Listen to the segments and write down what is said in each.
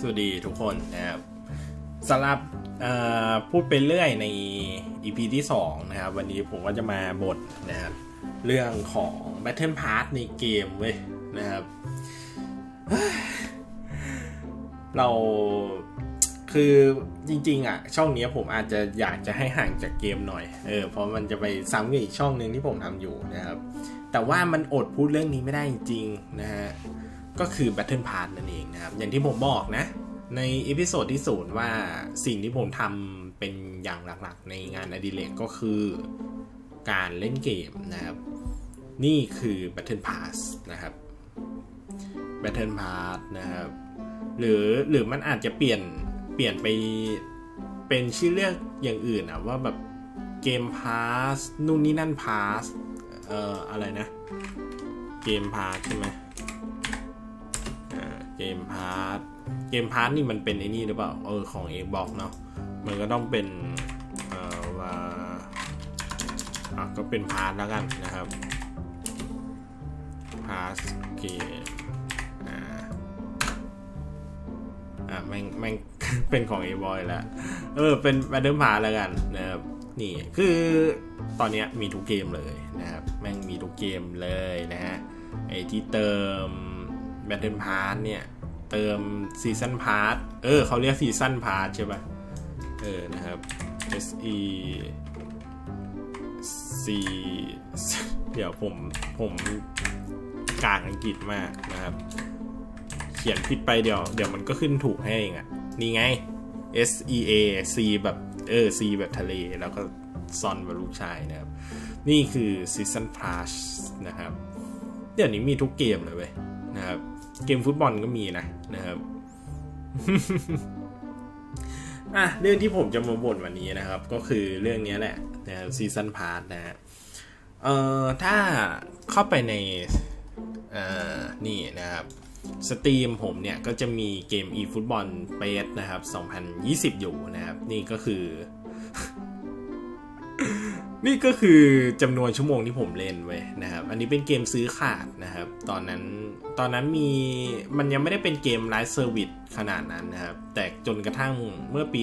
สวัสดีทุกคนนะครับสำหรับพูดไปเรื่อยใน EP ที่ 2 นะครับ วันนี้ผมก็จะมาบทนะครับเรื่องของ Battle Pass ในเกมเว้ยนะครับ เราคือจริงๆอะ ช่องนี้ผมอาจจะอยากจะให้ห่างจากเกมหน่อยเออเพราะมันจะไปซ้ำกับอีกช่องหนึ่งที่ผมทำอยู่นะครับ แต่ว่ามันอดพูดเรื่องนี้ไม่ได้จริงๆนะฮะ ก็คือ Battle Pass นั่นเองนะครับ อย่างที่ผมบอกนะ ในเอพิโซดที่ศูนย์ว่าสิ่งที่ผมทำเป็นอย่างหลักๆ ในงานอดิเรกก็คือการเล่นเกมนะครับ นี่คือ Battle Pass นะครับ Battle Pass นะครับ หรือหรือมันอาจจะเปลี่ยนเปลี่ยนไปเป็นชื่อเรียกอย่างอื่นอะว่าแบบเกมพาสนู่นนี่นั่นพาสเอ่ออะไรนะ เกมพาสใช่ไหม เกมพาร์ทเกมพาร์ทนี่มันเป็นไอ้นี่หรือเปล่า เออของเอกบอกเนาะ มันก็ต้องเป็นเอ่อว่าอะก็เป็นพาร์ทแล้วกันนะครับพาร์ทเกมอ่าอะแม่งแม่งเป็นของเอบอยแล้ว เออ เป็นแบ t เดิลพาร์แล้วกันนะครับ นี่คือตอนเนี้ยมีทุกเกมเลยนะครับ แม่งมีทุกเกมเลยนะฮะ ไอที่เติม Battle Pass เนี่ย เติมซีซันพาร์เออเขาเรียกซีซันพาร์ใช่ปะเออนะครับ S E C เดี๋ยวผมผมกากอังกฤษมากนะครับ เขียนผิดไปเดี๋ยว เดี๋ยวมันก็ขึ้นถูกให้เองอะ่ะนี่ไง S E A C แบบเออ C แบบทะเล แล้วก็ซอนแบบลูกชายนะครับ นี่คือ Season Pass นะครับ เดี๋ยวนี้มีทุกเกมเลยเว้ยนะครับ เกมฟุตบอลก็มีนะนะครับอะเรื่องที่ผมจะมาบ่นวันนี้นะครับ ก็คือเรื่องนี้แหละนะครับซีซันพาร์นะฮะเอ่อถ้าเข้าไปในเอ่อนี่นะครับสตรีมผมเนี่ยก็จะมีเกม eFootball p a s นะครับ 2020 อยู่นะครับ นี่ก็คือ นี่ก็คือจำนวนชั่วโมงที่ผมเล่นไว้นะครับ อันนี้เป็นเกมซื้อขาดนะครับ ตอนนั้นตอนนั้นมีมันยังไม่ได้เป็นเกมไลฟ์เซอร์วิสขนาดนั้นนะครับ แต่จนกระทั่งเมื่อปี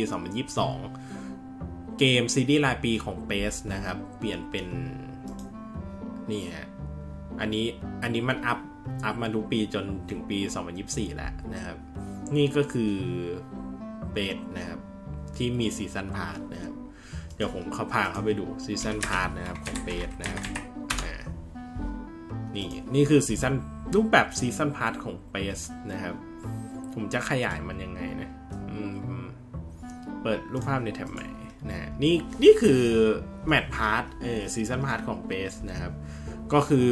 2022 เกมซีดีรายปีของ p ป s นะครับ เปลี่ยนเป็น นี่ฮะ อันนี้อันนี้มันอัพอัพมาทุกปีจนถึงปี 2024 แล้วนะครับ นี่ก็คือเบสนะครับ ที่มีซีซันพาร์นะครับ ดี๋ยวผมเขาพาเข้าไปดูซีซันพาร์ทนะครับของเบสนะครับนี่นี่คือซีซันรูปแบบซีซันพาร์ทของเบสนะครับ ผมจะขยายมันยังไงนะเปิดรูปภาพในแท็บใหม่นะนี่นี่คือแมทพาร์ทเออซีซันพาร์ทของเบสนะครับ ก็คือ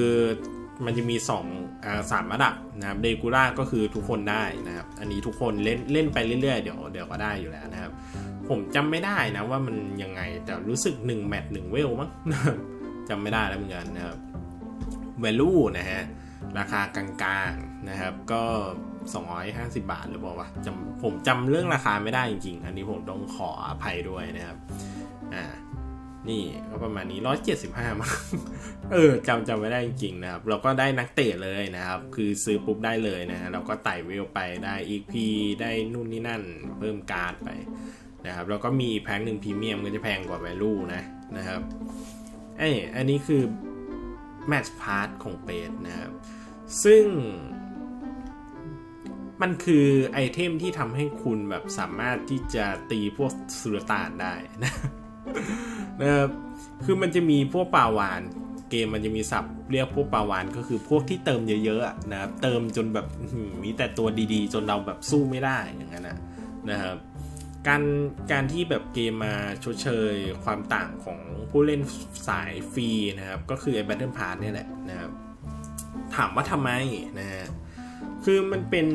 มันจะมี2อ่าสามระดับนะครับเดกูล่าก็คือทุกคนได้นะครับ อันนี้ทุกคนเล่นเล่นไปเรื่อยๆ เดี๋ยวเดี๋ยวก็ได้อยู่แล้วนะครับ ผมจำไม่ได้นะว่ามันยังไง แต่รู้สึก 1 แมตช์1เวลมั้งจำไม่ได้แล้วเหมือนกันนะครับ value นะฮะ ราคากลางๆนะครับ ก็ 250 บาทหรือเปล่าวะจำผมจำเรื่องราคาไม่ได้จริงๆ อันนี้ผมต้องขออภัยด้วยนะครับ อ่า นี่ก็ประมาณนี้ 175มั้งเออจำจำไม่ได้จริงๆนะครับ เราก็ได้นักเตะเลยนะครับ คือซื้อปุ๊บได้เลยนะฮะเราก็ไต่เวลไปได้อีกพีได้นู่นนี่นั่น เพิ่มการ์ดไป นะครับแล้วก็มีแพ็คหนึ่งพรีเมียมก็จะแพงกว่า value นะนะครับไออันนี้คือ match part ของเปดนะครับซึ่งมันคือไอเทมที่ทำให้คุณแบบสามารถที่จะตีพวกสุลต่านได้นะนะครับคือมันจะมีพวกปลาวาน เกมมันจะมีศัพท์เรียกพวกปลาวานก็คือพวกที่เติมเยอะๆนะครับเติมจนแบบมีแต่ตัวดีๆ จนเราแบบสู้ไม่ได้อย่างนั้นนะนะครับ การการที่แบบเกมมาชดเชยความต่างของผู้เล่นสายฟรีนะครับ ก็คือไอ้ Battle Pass เนี่ยแหละนะครับ ถามว่าทำไมนะฮะคือมันเป็น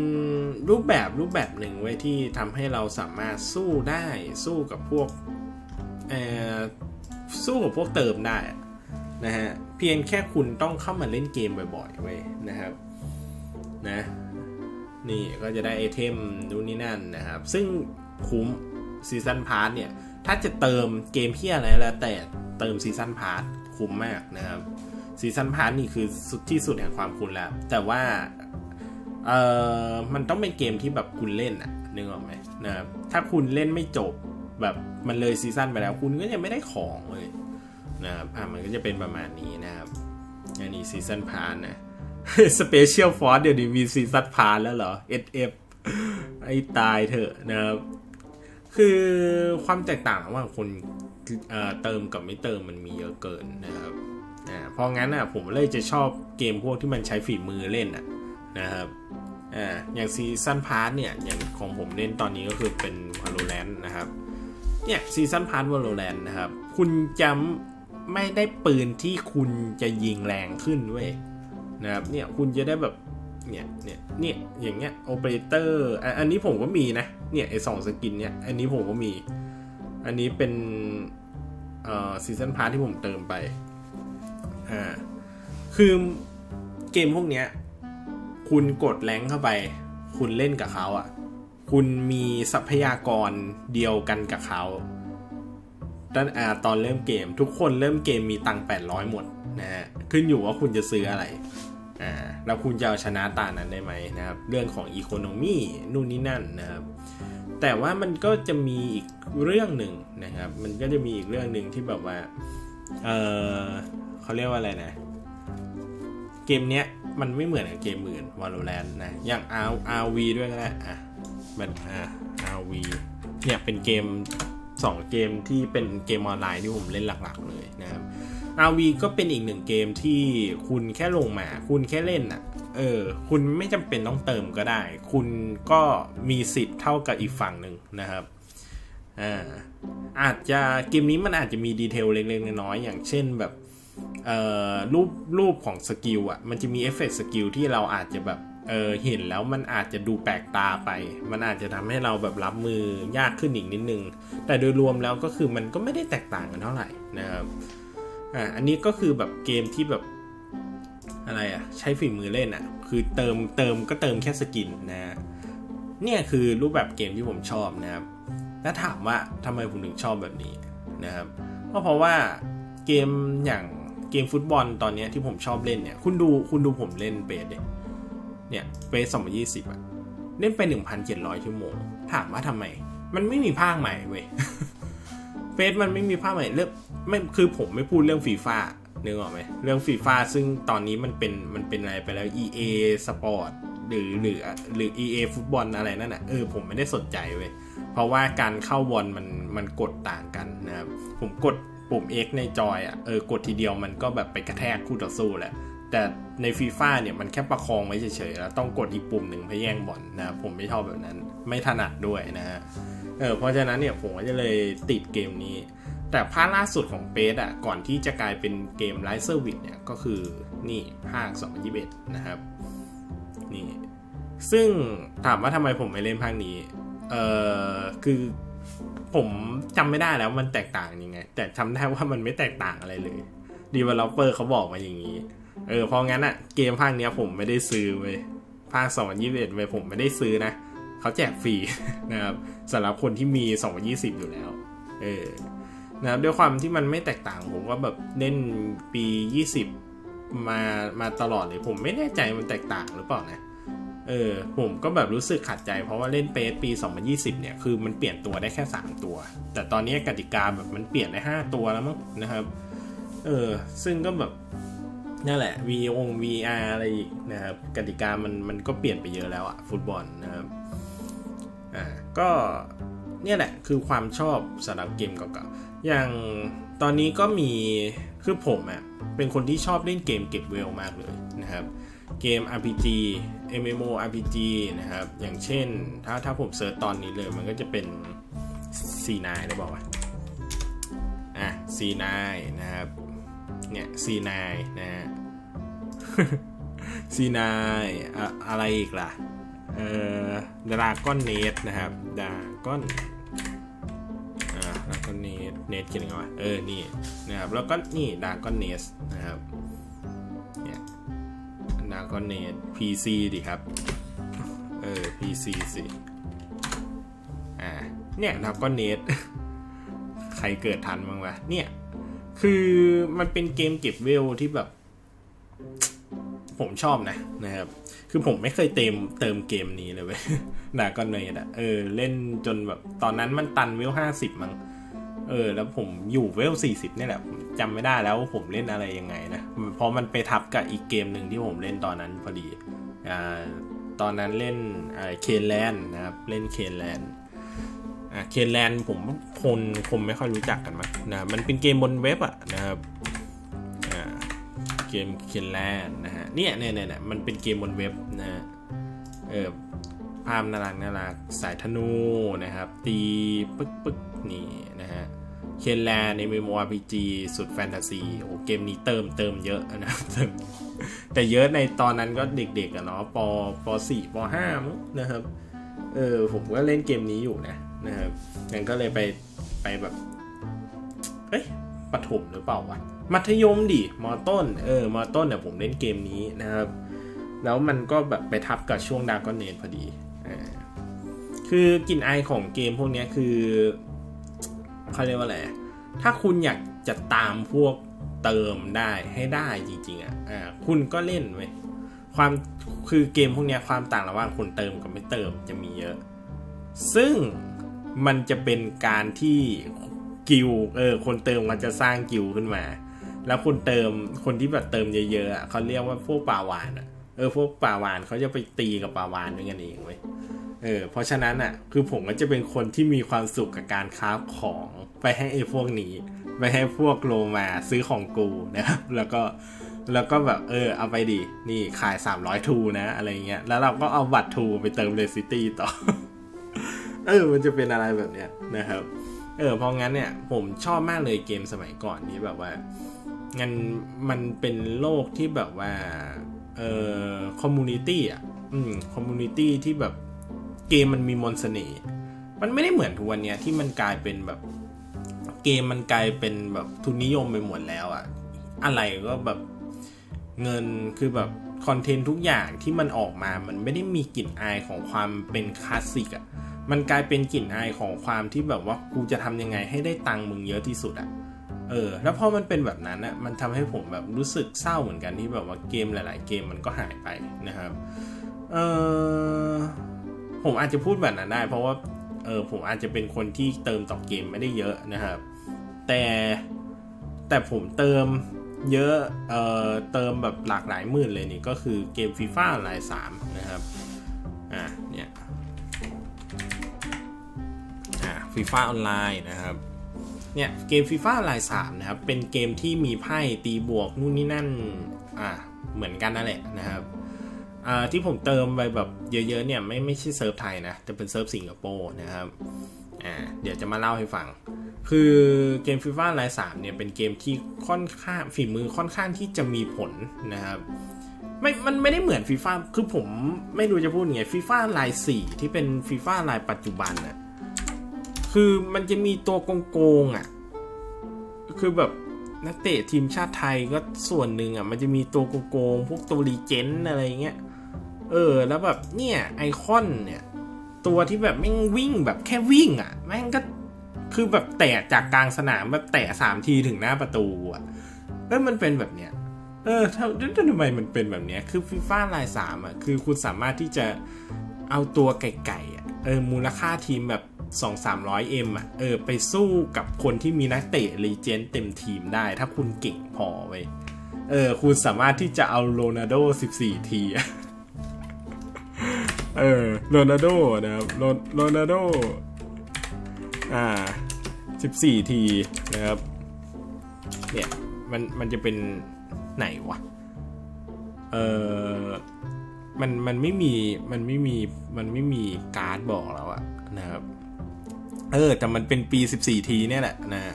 รูปแบบรูปแบบหนึ่งไว้ที่ทำให้เราสามารถสู้ได้สู้กับพวกเอ่อสู้กับพวกเติมได้นะฮะเพียงแค่คุณต้องเข้ามาเล่นเกมบ่อยๆไว้นะครับนะนี่ก็จะได้ไอเทมนู่นนี่นั่นนะครับ ซึ่ง คุ้มซีซันพาร์ทเนี่ย ถ้าจะเติมเกมเพี้ยอะไรแล้วแต่เติมซีซันพาร์ทคุ้มมากนะครับซีซันพาร์ทนี่คือสุดที่สุดแห่งความคุ้มแล้ว แต่ว่าเออมันต้องเป็นเกมที่แบบคุณเล่นอะนึกออกไหมนะครับถ้าคุณเล่นไม่จบแบบมันเลยซีซั่นไปแล้ว คุณก็ยังไม่ได้ของเลยนะครับอะมันก็จะเป็นประมาณนี้นะครับอันนี้ซีซั่นพาร์นะสเปเชียลฟอร์เดี๋ยวนี้มีซีซั่นพาร์แล้วเหรอ SF ไอ้ตายเถอะนะครับ คือความแตกต่างระหว่างคนเเติมกับไม่เติมมันมีเยอะเกินนะครับอ่าเพราะงั้นอะผมเลยจะชอบเกมพวกที่มันใช้ฝีมือเล่นอะนะครับอ่าอย่างซีซันพาร์ทเนี่ยอย่างของผมเล่นตอนนี้ก็คือเป็น Valorant นะครับเนี่ยซีซันพาร์ท Valorant นะครับ คุณจะไม่ได้ปืนที่คุณจะยิงแรงขึ้นเว้ยนะครับเนี่ยคุณจะได้แบบเนี่ยเนี่ยเนี่ยอย่างเงี้ยโอเปอเรเตอร์อันนี้ผมก็มีนะ เนี่ยไอสองสกินเนี่ย อันนี้ผมก็มี อันนี้เป็นเอ่อซีซันพาร์ทที่ผมเติมไปอ่าคือเกมพวกเนี้ย คุณกดแรงเข้าไป คุณเล่นกับเขาอะ คุณมีทรัพยากรเดียวกันกับเขาตอนอาตอนเริ่มเกม ทุกคนเริ่มเกมมีตังค์800 หมดนะฮะขึ้นอยู่ว่าคุณจะซื้ออะไร อ่าแล้วคุณจะเอาชนะตานั้นได้ไหมนะครับ เรื่องของอีโคโนมีนู่นนี่นั่นนะครับ แต่ว่ามันก็จะมีอีกเรื่องหนึ่งนะครับ มันก็จะมีอีกเรื่องหนึ่งที่แบบว่า เออเขาเรียกว่าอะไรนะ เกมเนี้ยมันไม่เหมือนกับเกมอื่น Valorant นะ อย่าง R RV ด้วยก็ได้อะมันอะ RV เนี่ยเป็นเกม 2 เกมที่เป็นเกมออนไลน์ที่ผมเล่นหลัก ๆ เลยนะครับ RV ก็เป็นอีกหนึ่งเกมที่คุณแค่ลงมา คุณแค่เล่นอะ เออ คุณไม่จำเป็นต้องเติมก็ได้ คุณก็มีสิทธิ์เท่ากับอีกฝั่งหนึ่งนะครับอ่าอาจจะเกมนี้มันอาจจะมีดีเทลเล็กๆน้อยๆอย่างเช่นแบบเอ่อรูปรูปของสกิลอะ มันจะมีเอฟเฟกต์สกิลที่เราอาจจะแบบเออเห็นแล้วมันอาจจะดูแปลกตาไป มันอาจจะทำให้เราแบบรับมือยากขึ้นอีกนิดนึง แต่โดยรวมแล้วก็คือมันก็ไม่ได้แตกต่างกันเท่าไหร่นะครับ อ่าอันนี้ก็คือแบบเกมที่แบบอะไรอะ ใช้ฝีมือเล่นอะ คือเติมเติมก็เติมแค่สกินนะเนี่ยคือรูปแบบเกมที่ผมชอบนะครับ แล้วถามว่าทำไมผมถึงชอบแบบนี้นะครับก็เพราะว่าเกมอย่างเกมฟุตบอลตอนเนี้ยที่ผมชอบเล่นเนี่ย คุณดูคุณดูผมเล่นเบสเนี่ยเนี่ยเบสสองพันยี่สิบอะเล่นไปหนึ่งพันเจ็ดร้อยชั่วโมง ถามว่าทำไม มันไม่มีภาคใหม่เว้ยเฟสมันไม่มีภาคใหม่เรื่อ ไม่คือผมไม่พูดเรื่องฟีฟ่านึกออกไหมเรื่องฟีฟ่าซึ่งตอนนี้มันเป็นมันเป็นอะไรไปแล้ว EA Sport หรือหรือหรือ EA ฟุตบอลอะไรนั่นอะเออผมไม่ได้สนใจเว้ยเพราะว่าการเข้าบอลมันมันกดต่างกันนะครับผมกดปุ่ม X ในจอยอะเออกดทีเดียวมันก็แบบไปกระแทกคู่ต่อสู้แหละแต่ในฟีฟ่าเนี่ยมันแค่ประคองไว้เฉยๆแล้วต้องกดอีกปุ่มหนึ่งเพื่อแย่งบอลนะครับผมไม่ชอบแบบนั้นไม่ถนัดด้วยนะฮะเออเพราะฉะนั้นเนี่ยผมก็จะเลยติดเกมนี้ แต่ภาคล่าสุดของเปสอะก่อนที่จะกลายเป็นเกมไลเซอร์วิสเนี่ยก็คือนี่ภาค 2021 นะครับนี่ซึ่งถามว่าทำไมผมไม่เล่นภาคนี้เออคือผมจำไม่ได้แล้วมันแตกต่างยังไง แต่จำได้ว่ามันไม่แตกต่างอะไรเลย Developer เขาบอกมาอย่างนี้ เออเพราะงั้นอะเกมภาคเนี้ยผมไม่ได้ซื้อเว้ยภาค 2021เว้ยผมไม่ได้ซื้อนะเขาแจกฟรีนะครับสำหรับคนที่มี 2020 อยู่แล้ว เออ นะครับด้วยความที่มันไม่แตกต่างผมก็แบบเล่นปี 20 มามาตลอดเลย ผมไม่แน่ใจมันแตกต่างหรือเปล่านะเออผมก็แบบรู้สึกขัดใจเพราะว่าเล่นเปสปี 2020 เนี่ยคือมันเปลี่ยนตัวได้แค่ 3 ตัว แต่ตอนนี้กติกาแบบมันเปลี่ยนได้ 5 ตัวแล้วมั้งนะครับเออซึ่งก็แบบนั่นแหละ V อง VR อะไรอีกนะครับกติกามันมันก็เปลี่ยนไปเยอะแล้วอะฟุตบอลนะครับอ่าก็เนี่ยแหละคือความชอบสำหรับเกมเก่าๆ อย่างตอนนี้ก็มีคือผมอะเป็นคนที่ชอบเล่นเกมเก็บเวลมากเลยนะครับเกม RPG MMO RPG นะครับ อย่างเช่น ถ้าถ้าผมเซิร์ชตอนนี้เลยมันก็จะเป็น C9 ได้บอกว่าอะ C9 นะครับ เนี่ย C9 นะฮะ C9 อะอะไรอีกล่ะ เอ่อดราก้อนเนสนะครับดราก้อนาก้อนเนสเนสเขียนยังไงวะเออ นี่นะครับ แล้วก็นี่ดาก้อนเนสนะครับ เนี่ยดาก้อนเนส PC ดิครับ เออ PC สิ อ่า เนี่ยดาก้อนเนส ใครเกิดทันบ้างวะ เนี่ย คือมันเป็นเกมเก็บเวลที่แบบ ผมชอบนะนะครับ คือผมไม่เคยเติมเติมเกมนี้เลยเว้ยดากอนเนยอะเออ เล่นจนแบบ ตอนนั้นมันตันเวลห้าสิบมั้ง เออ แล้วผมอยู่เวลสี่สิบนี่ยแหละผมจำไม่ได้แล้วว่าผมเล่นอะไรยังไงนะ เพราะมันไปทับกับอีกเกมหนึ่งที่ผมเล่นตอนนั้นพอดี อ่า ตอนนั้นเล่นเคนแลนนะครับ เล่นเคนแลนเคนแลนผมคนคงไม่ค่อยรู้จักกันมั้งนะ มันเป็นเกมบนเว็บอะนะครับเกมเคนแลนนะฮะ เนี่ยเนี่ยเนี่ยมันเป็นเกมบนเว็บนะฮะ เออภาพน่ารักน่ารักสายธนูนะครับ ตีปึ๊กปึ๊กนี่ เคนแลนในเมม r p g สุดแฟนตาซีโอ้เกมนี้เติมเติมเยอะนะเติมแต่เยอะในตอนนั้นก็เด็กๆอะเนาะปปสี่ปห้ามั้งนะครับ เออผมก็เล่นเกมนี้อยู่นะนะครับงั้นก็เลยไปไปแบบเอ้ยประถมหรือเปล่าวะมัธยมดิมอต้น เออมอต้นเนี่ยผมเล่นเกมนี้นะครับ แล้วมันก็แบบไปทับกับช่วงดากอนเนนพอดีอคือกลิ่นไอายของเกมพวกนี้คือ เขาเรียกว่าอะไร ถ้าคุณอยากจะตามพวกเติมได้ให้ได้จริง ๆ อะ อ่า คุณก็เล่นเว้ย ความคือเกมพวกนี้ความต่างระหว่างคนเติมกับไม่เติมจะมีเยอะ ซึ่งมันจะเป็นการที่กิลเออ คนเติมมันจะสร้างกิลขึ้นมา แล้วคนเติมคนที่แบบเติมเยอะๆอะเขาเรียกว่าพวกป่าวานอะ เออ พวกป่าวานเขาจะไปตีกับป่าวานด้วยกันเองเว้ย เออเพราะฉะนั้นอะคือผมก็จะเป็นคนที่มีความสุขกับการค้าของไปให้ไอ้พวกนี้ ไปให้พวกโลมาซื้อของกูนะครับแล้วก็แล้วก็แบบเออเอาไปดินี่ขาย 300 ทูนะ อะไรเงี้ยแล้วเราก็เอาบัตรทูไปเติมเลซิตี้ต่อ เออมันจะเป็นอะไรแบบเนี้ยนะครับ เออเพราะงั้นเนี่ยผมชอบมากเลยเกมสมัยก่อนนี้แบบว่างั้นมันเป็นโลกที่แบบว่าเออคอมมูนิตี้อะอืมคอมมูนิตี้ที่แบบ เกมมันมีมนต์เสน่ห์มันไม่ได้เหมือนทุกวันเนี้ยที่มันกลายเป็นแบบเกมมันกลายเป็นแบบทุนนิยมไปหมดแล้วอะอะไรก็แบบเงินคือแบบคอนเทนต์ทุกอย่างที่มันออกมา มันไม่ได้มีกลิ่นอายของความเป็นคลาสสิกอะมันกลายเป็นกลิ่นอายของความที่แบบว่ากูจะทำยังไงให้ได้ตังค์มึงเยอะที่สุดอะเออ แล้วพอมันเป็นแบบนั้นอะมันทำให้ผมแบบรู้สึกเศร้าเหมือนกันที่แบบว่าเกมหลาย ๆ เกมมันก็หายไปนะครับ เออ ผมอาจจะพูดแบบนั้นได้ เพราะว่าเออผมอาจจะเป็นคนที่เติมต่อเกมไม่ได้เยอะนะครับ แต่แต่ผมเติมเยอะเอ่อเติมแบบหลากหลายหมื่นเลยนี่ก็คือเกมฟีฟ่าลายสามนะครับอ่าเนี่ยอ่าฟีฟ่าออนไลน์นะครับเนี่ยเกมฟีฟ่าลายสามนะครับเป็นเกมที่มีไพ่ตีบวกนู่นนี่นั่นอ่าเหมือนกันนั่นแหละนะครับ อ่าที่ผมเติมไปแบบเยอะๆเนี่ยไม่ไม่ใช่เซิร์ฟไทยนะแต่เป็นเซิร์ฟสิงคโปร์นะครับอ่าเดี๋ยวจะมาเล่าให้ฟัง คือเกมฟีฟ่าไลน์สามเนี่ยเป็นเกมที่ค่อนข้างฝีมือค่อนข้างที่จะมีผลนะครับไม่มันไม่ได้เหมือนฟีฟ่าคือผมไม่รู้จะพูดยังไงฟีฟ่าไลน์สี่ที่เป็นฟีฟ่าไลน์ปัจจุบันน่ะคือมันจะมีตัวโกงๆอะคือแบบนักเตะทีมชาติไทยก็ส่วนหนึ่งอะมันจะมีตัวโกงๆพวกตัวรีเจนอะไรเงี้ย เออ แล้วแบบเนี่ยไอคอนเนี่ย ตัวที่แบบแม่งวิ่งแบบแค่วิ่งอะ แม่งก็คือแบบแตะจากกลางสนามแบบแตะสามทีถึงหน้าประตูอะเออมันเป็นแบบเนี้ยเออทำทำไมมันเป็นแบบเนี้ยคือฟีฟ่าลายสามอะคือคุณสามารถที่จะเอาตัวไก่ๆอะเออมูลค่าทีมแบบสองสามร้อยเอ็มอะเออไปสู้กับคนที่มีนักเตะรีเจนเต็มทีมได้ ถ้าคุณเก่งพอเว้ยเออคุณสามารถที่จะเอาโรนัลโด14 ทีอะ เออโรนัลโดนะครับโรโรนัลโดอ่า14ทีนะครับเนี่ยมันมันจะเป็นไหนวะเออมันมันไม่มีมันไม่มีมันไม่มีการ์ดบอกแล้วอะนะครับเออแต่มันเป็นปี 14 ทีเนี่ยแหละนะ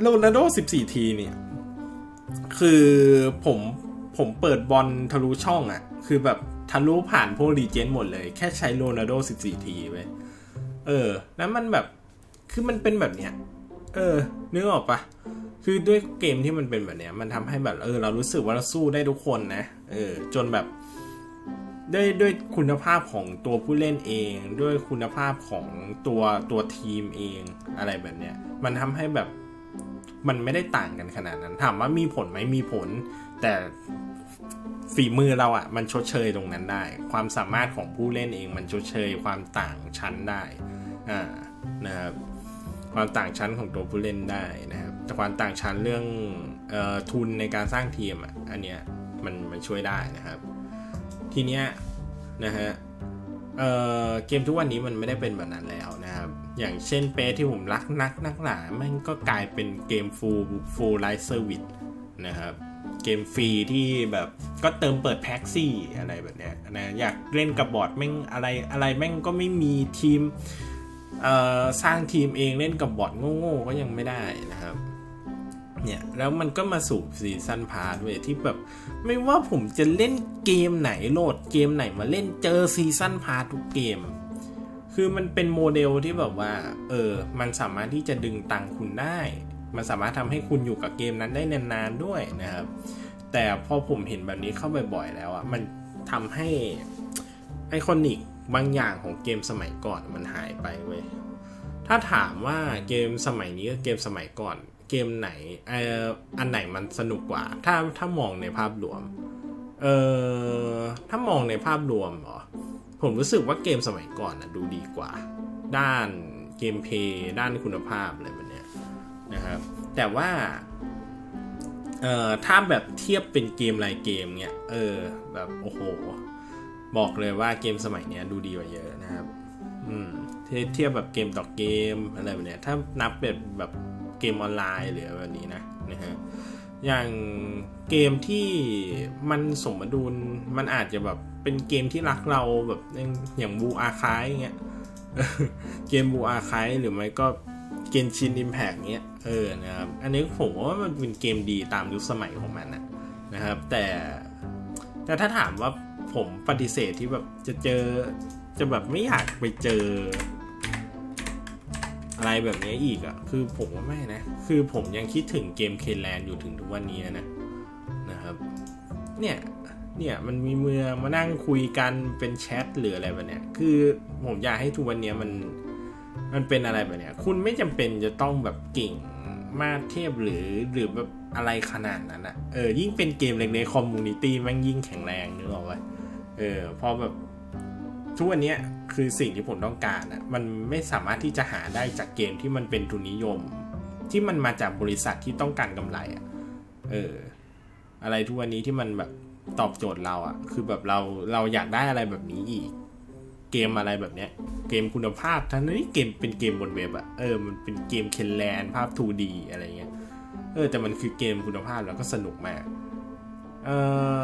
โรนัลโด 14 ทีเนี่ย คือผมผมเปิดบอลทะลุช่องอะคือแบบ ทะลุผ่านพวกรีเจนหมดเลย แค่ใช้โรนัลโด14 ทีไปเออ แล้วมันแบบ คือมันเป็นแบบเนี้ย เออ นึกออกปะคือด้วยเกมที่มันเป็นแบบเนี้ย มันทำให้แบบ เออ เรารู้สึกว่าเราสู้ได้ทุกคนนะ เออ จนแบบ ด้วยด้วยคุณภาพของตัวผู้เล่นเอง ด้วยคุณภาพของตัวตัวทีมเอง อะไรแบบเนี้ย มันทำให้แบบ มันไม่ได้ต่างกันขนาดนั้น ถามว่ามีผลไหมมีผล แต่ ฝีมือเราอะ่ะมันชดเชยตรงนั้นได้ ความสามารถของผู้เล่นเองมันชดเชยความต่างชั้นได้อ่านะครับความต่างชั้นของตัวผู้เล่นได้นะครับแต่ความต่างชั้นเรื่องออทุนในการสร้างทีมอะอันเนี้ยมันมันช่วยได้นะครับ ทีเนี้ยนะฮะเเกมทุกวันนี้มันไม่ได้เป็นแบบนั้นแล้วนะครับ อย่างเช่นเปที่ผมรักนักนักหนามันก็กลายเป็นเกม full full life service นะครับ เกมฟรีที่แบบก็เติมเปิดแพ็กซี่อะไรแบบเนี้ยนะอยากเล่นกับบอร์ดแม่งอะไรอะไรแม่งก็ไม่มีทีมสร้างทีมเองเล่นกับบอร์ดโง่ๆก็ยังไม่ได้นะครับเนี่ยแล้วมันก็มาสู่ซีซันพาร์ทเว้ยที่แบบไม่ว่าผมจะเล่นเกมไหนโหลดเกมไหนมาเล่นเจอซีซันพาร์ททุกเกม คือมันเป็นโมเดลที่แบบว่าเออมันสามารถที่จะดึงตังค์คุณได้ มันสามารถทำให้คุณอยู่กับเกมนั้นได้นานๆด้วยนะครับ แต่พอผมเห็นแบบนี้เข้าบ่อยๆแล้วอะมันทำให้ไอคอนิกบางอย่างของเกมสมัยก่อนมันหายไปเว้ยถ้าถามว่าเกมสมัยนี้กับเกมสมัยก่อน เกมไหนเอ่ออันไหนมันสนุกกว่า ถ้าถ้ามองในภาพรวมเอ่อถ้ามองในภาพรวมเหรอผมรู้สึกว่าเกมสมัยก่อนนะดูดีกว่า ด้านเกมเพย์ด้านคุณภาพอะไรแบบ นะครับ แต่ว่าเอ่อถ้าแบบเทียบเป็นเกมรายเกมเนี้ยเออแบบโอ้โห บอกเลยว่าเกมสมัยเนี้ยดูดีกว่าเยอะนะครับ อืมเทียบเทียบแบบเกมต่อเกมอะไรแบบเนี้ยถ้านับแบบแบบเกมออนไลน์หรือแบบนี้นะนะฮะอย่างเกมที่มันสมดุลมันอาจจะแบบเป็นเกมที่รักเราแบบอย่างบูอาคายเงี้ยเกมบูอาคายหรือไม่ก็เกมชินอิมแพกเงี้ย เออนะครับ อันนี้ผมว่ามันเป็นเกมดีตามยุคสมัยของมันนะนะครับ แต่แต่ถ้าถามว่าผมปฏิเสธที่แบบจะเจอจะแบบไม่อยากไปเจอ อะไรแบบนี้อีกอะ่ะ คือผมว่าไม่นะ คือผมยังคิดถึงเกมเคแลนอยู่ถึงทุกวันนี้นะนะครับ เนี่ยเนี่ยมันมีเมืองมานั่งคุยกันเป็นแชทหรืออะไรแบบเนี้ย คือผมอยากให้ทุกวันนี้มันมันเป็นอะไรแบบเนี้ย คุณไม่จำเป็นจะต้องแบบเก่ง มากเทียบหรือหรือแบบอะไรขนาดนั้นอะเออยิ่งเป็นเกมเล็กในคอมมูนิตี้ม่งยิ่งแข็งแรงนึกออกไหมเออพอแบบทุกวันนี้คือสิ่งที่ผมต้องการอะมันไม่สามารถที่จะหาได้จากเกมที่มันเป็นทุนนิยม ที่มันมาจากบริษัทที่ต้องการกำไรอะเออ อะไรทุกวันนี้ที่มันแบบตอบโจทย์เราอะคือแบบเราเราอยากได้อะไรแบบนี้อีก เกมอะไรแบบเนี้ย เกมคุณภาพทั้งนี้เกมเป็นเกมบนเว็บอะเออมันเป็นเกมเคนแลนภาพ 2D อะไรเงี้ยเออแต่มันคือเกมคุณภาพแล้วก็สนุกมากเอ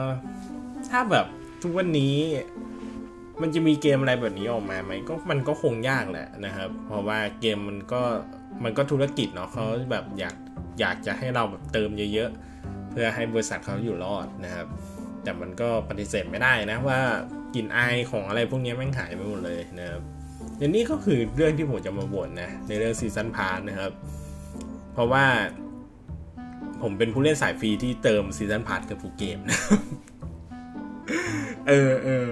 อถ้าแบบทุกวันนี้มันจะมีเกมอะไรแบบนี้ออกมาไหมก็มันก็คงยากแหละนะครับ เพราะว่าเกมมันก็มันก็ธุรกิจเนาะเขาแบบอยากอยากจะให้เราแบบเติมเยอะๆ เพื่อให้บริษัทเขาอยู่รอดนะครับ แต่มันก็ปฏิเสธไม่ได้นะว่า กลิ่นอายของอะไรพวกนี้แม่งหายไปหมดเลยนะครับอย่างนี้ก็คือเรื่องที่ผมจะมาบ่นนะในเรื่องซีซันพาร์นะครับ เพราะว่าผมเป็นผู้เล่นสายฟรีที่เติมซีซันพาร์กับทุกเกมนะเออเออ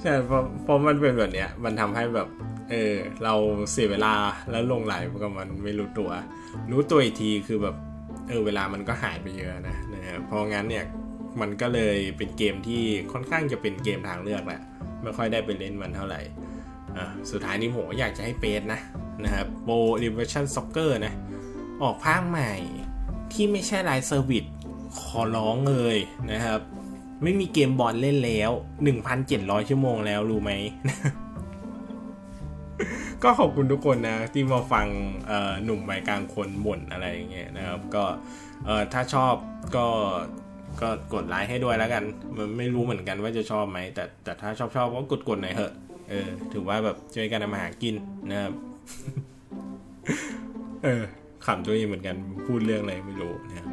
ใช่เพราะเพราะมันเป็นแบบเนี้ย มันทำให้แบบ เออ เราเสียเวลาแล้วลงไหลกับมันไม่รู้ตัว รู้ตัวอีกทีคือแบบ เออ เวลามันก็หายไปเยอะนะนะครับเพราะงั้นเนี่ย มันก็เลยเป็นเกมที่ค่อนข้างจะเป็นเกมทางเลือกแหละ ไม่ค่อยได้ไปเล่นมันเท่าไหร่ อะ สุดท้ายนี้ผมก็อยากจะให้เปสนะนะครับโบดิเวชั่นซ็อกเกอร์นะ ออกภาคใหม่ที่ไม่ใช่ไลฟ์เซอร์วิสขอร้องเลยนะครับ ไม่มีเกมบอลเล่นแล้ว 1,700 ชั่วโมงแล้วรู้ไหม ก็ขอบคุณทุกคนนะ ที่มาฟังหนุ่มวัยกลางคนบ่นอะไรอย่างเงี้ยนะครับ ก็ถ้าชอบก็ ก็กดไลค์ให้ด้วยแล้วกัน มันไม่รู้เหมือนกันว่าจะชอบไหม แต่แต่ถ้าชอบชอบก็กดกดหน่อยเถอะ เออ ถือว่าแบบช่วยกันทำมาหากินนะครับ เออขำตัวเองเหมือนกัน พูดเรื่องอะไรไม่รู้นะครับ